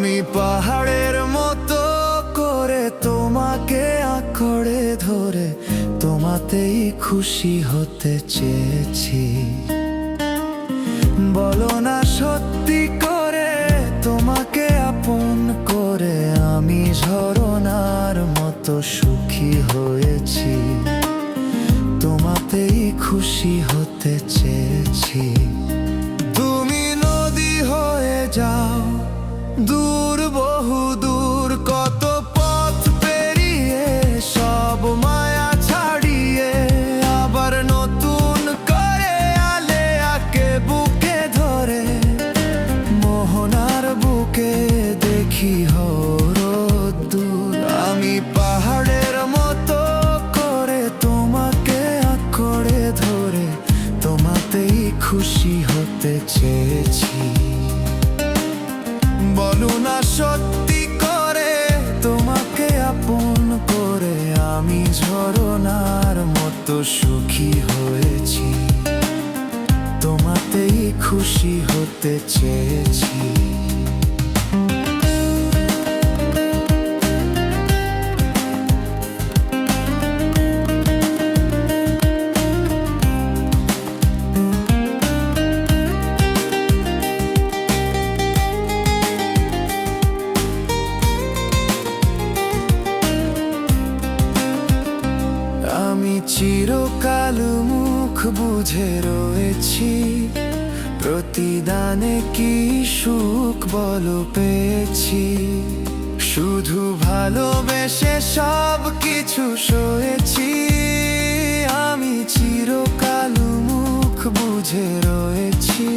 আমি পাহাড়ের মতো করে তোমাকে আঁকড়ে ধরে তোমাতেই খুশি হতে চেয়েছি। বলো না সত্যি করে তোমাকে আপন করে আমি ঝরনার মতো সুখী হয়েছি। তোমাতেই খুশি হতে চেয়েছি। তুমি নদী হয়ে যাও দূর, বহু কত পথ পেরিয়ে, সব মায়া ছাড়িয়ে, আবার নতুন করে আলে বুকে ধরে, মোহনার বুকে দেখি হরদূর আমি পাহাড়ের মতো করে তোমাকে আঁকড়ে ধরে, তোমাতেই খুশি হতে চেয়েছি। বলো না সত্যি করে, তোমাকে আপন করে আমি ঝরনার মতো সুখী হয়েছি। তোমাতেই খুশি হতে চেয়েছি। চিরকাল মুখ বুঝে রয়েছি। প্রতিদানে কি সুখ বল পেয়েছি। শুধু ভালোবেসে সব কিছু সয়েছি। আমি চিরকাল মুখ বুঝে রয়েছি।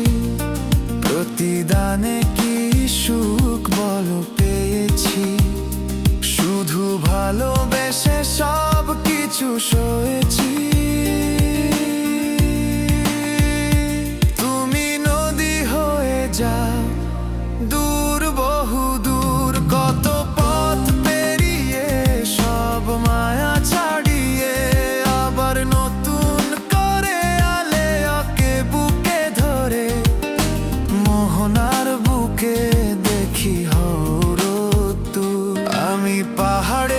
প্রতিদানে কি সুখ বল পেয়েছি। শুধু ভালোবেসে সব কিছু তুমি নদী হয়ে যাও, দূর, বহু কত পথ পেরিয়ে, সব মায়া ছাড়িয়ে, আবার নতুন করে আলে আকে বুকে ধরে, মোহনার বুকে দেখি হরতু আমি পাহাড়ের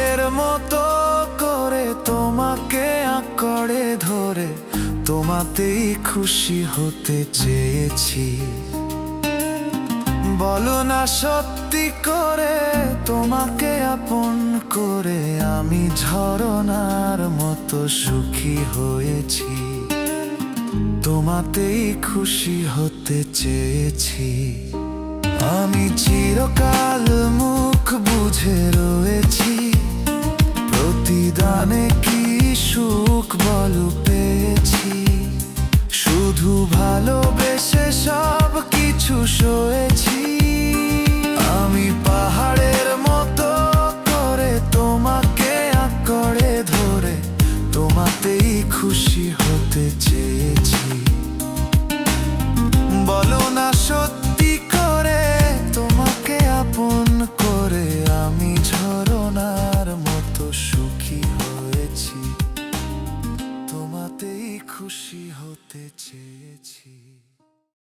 তোমাতেই খুশি হতে চেয়েছি। বলো না সত্যি করে তোমাকে আপন করে আমি ঝরনার মতো সুখী হয়েছি। তোমাতেই খুশি হতে চেয়েছি। আমি চিরকাল মুখ বুঝে শুধু ভালোবেসে সব কিছু সয়েছি।